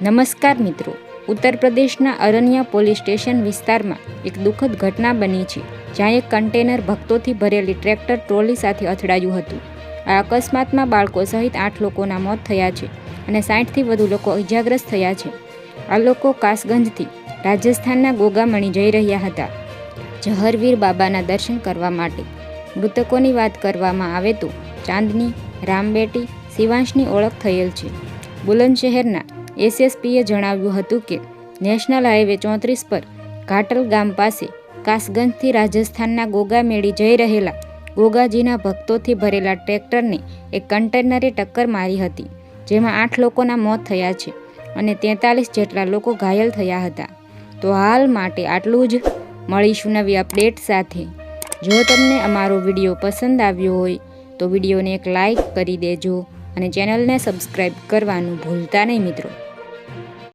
નમસ્કાર મિત્રો. ઉત્તર પ્રદેશના અરણ્ય પોલીસ સ્ટેશન વિસ્તારમાં એક દુઃખદ ઘટના બની છે, જ્યાં એક કન્ટેનર ભક્તોથી ભરેલી ટ્રેક્ટર ટ્રોલી સાથે અથડાયું હતું. આ અકસ્માતમાં બાળકો સહિત આઠ લોકોના મોત થયા છે અને સાઠથી વધુ લોકો ઇજાગ્રસ્ત થયા છે. આ લોકો કાસગંજથી રાજસ્થાનના ગોગામણી જઈ રહ્યા હતા. જહરવીર બાબાના દર્શન કરવા માટે. મૃતકોની વાત કરવામાં આવે તો ચાંદની, રામબેટી, શિવાંશની ઓળખ થયેલ છે. બુલંદશહેરના એસએસપીએ જણાવ્યું હતું કે, નેશનલ હાઈવે ચોત્રીસ પર ઘાટલ ગામ પાસે કાસગંજથી રાજસ્થાનના ગોગા મેળી જઈ રહેલા ગોગાજીના ભક્તોથી ભરેલા ટ્રેક્ટરને એક કન્ટેનરે ટક્કર મારી હતી, જેમાં આઠ લોકોના મોત થયા છે અને તેતાલીસ જેટલા લોકો ઘાયલ થયા હતા. તો હાલ માટે આટલું જ. મળીશું નવી અપડેટ સાથે. જો તમને અમારો વીડિયો પસંદ આવ્યો હોય, તો વિડીયોને એક લાઈક કરી દેજો અને ચેનલને સબસ્ક્રાઈબ કરવાનું ભૂલતા નહીં મિત્રો.